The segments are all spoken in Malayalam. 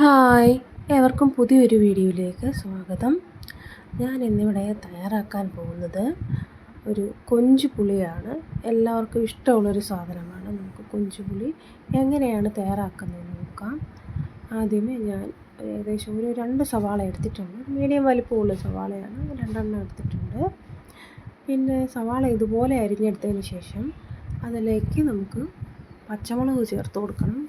ഹായ് ഏവർക്കും പുതിയൊരു വീഡിയോയിലേക്ക് സ്വാഗതം. ഞാൻ ഇന്നിവിടെ തയ്യാറാക്കാൻ പോകുന്നത് ഒരു കൊഞ്ചു പുളിയാണ്. എല്ലാവർക്കും ഇഷ്ടമുള്ളൊരു സാധനമാണ്. നമുക്ക് കൊഞ്ചു പുളി എങ്ങനെയാണ് തയ്യാറാക്കുന്നത് നോക്കാം. ആദ്യമേ ഞാൻ ഏകദേശം ഒരു രണ്ട് സവാള എടുത്തിട്ടുണ്ട്. മീഡിയം വലിപ്പമുള്ള സവാളയാണ്. രണ്ടെണ്ണം എടുത്തിട്ടുണ്ട്. പിന്നെ സവാള ഇതുപോലെ അരിഞ്ഞെടുത്തതിന് ശേഷം അതിലേക്ക് നമുക്ക് പച്ചമുളക് ചേർത്ത് കൊടുക്കണം.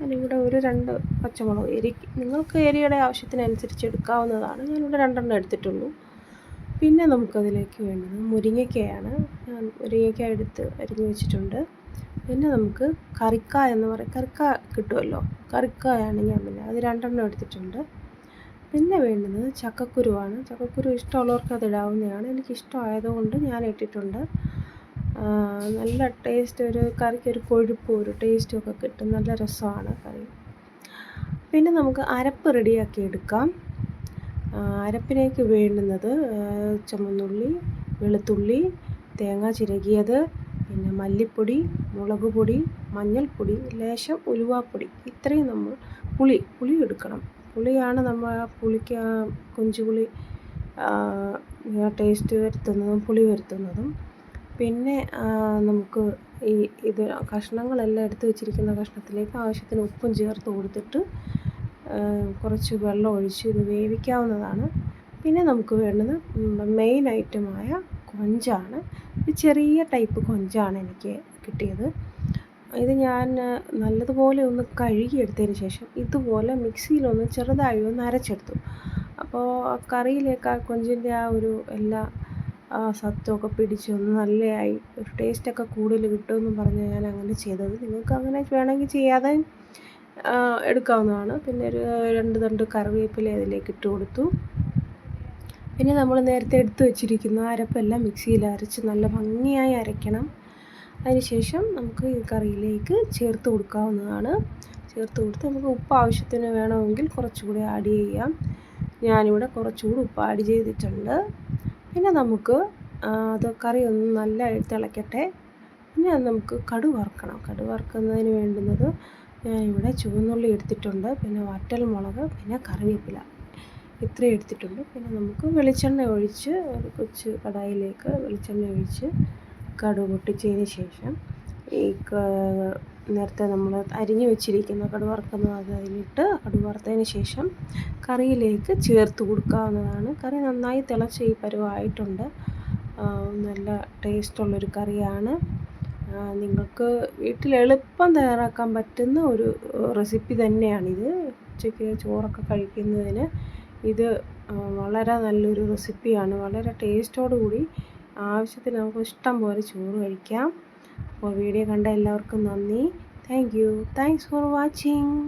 ഞാനിവിടെ ഒരു രണ്ട് പച്ചമുളക് എരി നിങ്ങൾക്ക് എരിയുടെ ആവശ്യത്തിനനുസരിച്ച് എടുക്കാവുന്നതാണ്. ഞാനിവിടെ രണ്ടെണ്ണം എടുത്തിട്ടുള്ളൂ. പിന്നെ നമുക്കതിലേക്ക് വേണ്ടത് മുരിങ്ങയ്ക്കയാണ്. ഞാൻ മുരിങ്ങയ്ക്ക എടുത്ത് അരിഞ്ഞ് വെച്ചിട്ടുണ്ട്. പിന്നെ നമുക്ക് കറിക്ക എന്ന് പറയും. കറിക്ക കിട്ടുമല്ലോ? കറിക്കായാണ് ഞാൻ പിന്നെ അത് രണ്ടെണ്ണം എടുത്തിട്ടുണ്ട്. പിന്നെ വേണ്ടുന്നത് ചക്കക്കുരുവാണ്. ചക്കക്കുരു ഇഷ്ടമുള്ളവർക്ക് അത് ഇടാവുന്നതാണ്. എനിക്കിഷ്ടമായതുകൊണ്ട് ഞാൻ ഇട്ടിട്ടുണ്ട്. നല്ല ടേസ്റ്റ് ഒരു കറിക്ക് ഒരു കൊഴുപ്പും ഒരു ടേസ്റ്റും ഒക്കെ കിട്ടും. നല്ല രസമാണ് കറി. പിന്നെ നമുക്ക് അരപ്പ് റെഡിയാക്കി എടുക്കാം. അരപ്പിനേക്ക് വേണ്ടുന്നത് ചുമന്നുള്ളി വെളുത്തുള്ളി തേങ്ങ ചിരകിയത് പിന്നെ മല്ലിപ്പൊടി മുളക് പൊടി മഞ്ഞൾപ്പൊടി ലേശം ഉലുവാപ്പൊടി. ഇത്രയും നമ്മൾ പുളി പുളി എടുക്കണം. പുളിയാണ് നമ്മൾ പുളിക്ക് കൊഞ്ചുപുളി ടേസ്റ്റ് വരുത്തുന്നതും പുളി വരുത്തുന്നതും. പിന്നെ നമുക്ക് ഈ ഇത് കഷ്ണങ്ങളെല്ലാം എടുത്ത് വെച്ചിരിക്കുന്ന കഷ്ണത്തിലേക്ക് ആവശ്യത്തിന് ഉപ്പും ചേർത്ത് കൊടുത്തിട്ട് കുറച്ച് വെള്ളം ഒഴിച്ച് ഇത് വേവിക്കാവുന്നതാണ്. പിന്നെ നമുക്ക് വേണ്ടത് മെയിൻ ഐറ്റമായ കൊഞ്ചാണ്. ചെറിയ ടൈപ്പ് കൊഞ്ചാണ് എനിക്ക് കിട്ടിയത്. ഇത് ഞാൻ നല്ലതുപോലെ ഒന്ന് കഴുകിയെടുത്തതിന് ശേഷം ഇതുപോലെ മിക്സിയിലൊന്ന് ചെറുതായി ഒന്ന് അരച്ചെടുത്തു. അപ്പോൾ കറിയിലേക്ക് ആ കൊഞ്ചിന്റെ ആ ഒരു എല്ലാ സത്വമൊക്കെ പിടിച്ച് ഒന്ന് നല്ലതായി. ഒരു ടേസ്റ്റൊക്കെ കൂടുതൽ കിട്ടുമെന്ന് പറഞ്ഞ് ഞാൻ അങ്ങനെ ചെയ്തത്. നിങ്ങൾക്ക് അങ്ങനെ വേണമെങ്കിൽ ചെയ്യാതെ എടുക്കാവുന്നതാണ്. പിന്നെ ഒരു രണ്ട് തണ്ട് കറിവേപ്പില അതിലേക്ക് ഇട്ട് കൊടുത്തു. പിന്നെ നമ്മൾ നേരത്തെ എടുത്തു വെച്ചിരിക്കുന്ന അരപ്പെല്ലാം മിക്സിയിൽ അരച്ച് നല്ല ഭംഗിയായി അരയ്ക്കണം. അതിനുശേഷം നമുക്ക് ഈ കറിയിലേക്ക് ചേർത്ത് കൊടുക്കാവുന്നതാണ്. ചേർത്ത് കൊടുത്ത് നമുക്ക് ഉപ്പ് ആവശ്യത്തിന് വേണമെങ്കിൽ കുറച്ചുകൂടി ആഡ് ചെയ്യാം. ഞാനിവിടെ കുറച്ചുകൂടി ഉപ്പ് ആഡ് ചെയ്തിട്ടുണ്ട്. പിന്നെ നമുക്ക് അത് കറി ഒന്ന് നല്ല തിളയ്ക്കട്ടെ പിന്നെ നമുക്ക് കടു വറുക്കണം. കടു വറുക്കുന്നതിന് വേണ്ടുന്നത് ഇവിടെ ചുവന്നുള്ളി എടുത്തിട്ടുണ്ട്. പിന്നെ വറ്റൽ മുളക് പിന്നെ കറിവേപ്പില. ഇത്രയും എടുത്തിട്ടുണ്ട്. പിന്നെ നമുക്ക് വെളിച്ചെണ്ണ ഒഴിച്ച് ഒരു കൊച്ച് കടായിലേക്ക് വെളിച്ചെണ്ണ ഒഴിച്ച് കടു പൊട്ടിച്ചതിന് ശേഷം ഈ നേരത്തെ നമ്മൾ അരിഞ്ഞു വെച്ചിരിക്കുന്ന കടുക് വറുക്കുന്നത് അത് അതിലിട്ട് കടുക് വറുത്തതിന് ശേഷം കറിയിലേക്ക് ചേർത്ത് കൊടുക്കാവുന്നതാണ്. കറി നന്നായി തിളച്ച് ഈ പരുവായിട്ടുണ്ട്. നല്ല ടേസ്റ്റുള്ളൊരു കറിയാണ്. നിങ്ങൾക്ക് വീട്ടിൽ എളുപ്പം തയ്യാറാക്കാൻ പറ്റുന്ന ഒരു റെസിപ്പി തന്നെയാണിത്. ഉച്ചയ്ക്ക് ചോറൊക്കെ കഴിക്കുന്നതിന് ഇത് വളരെ നല്ലൊരു റെസിപ്പിയാണ്. വളരെ ടേസ്റ്റോടു കൂടി ആവശ്യത്തിന് നമുക്ക് ഇഷ്ടം പോലെ ചോറ് കഴിക്കാം. അപ്പോൾ വീഡിയോ കണ്ട എല്ലാവർക്കും നന്ദി. Thank you. Thanks for watching.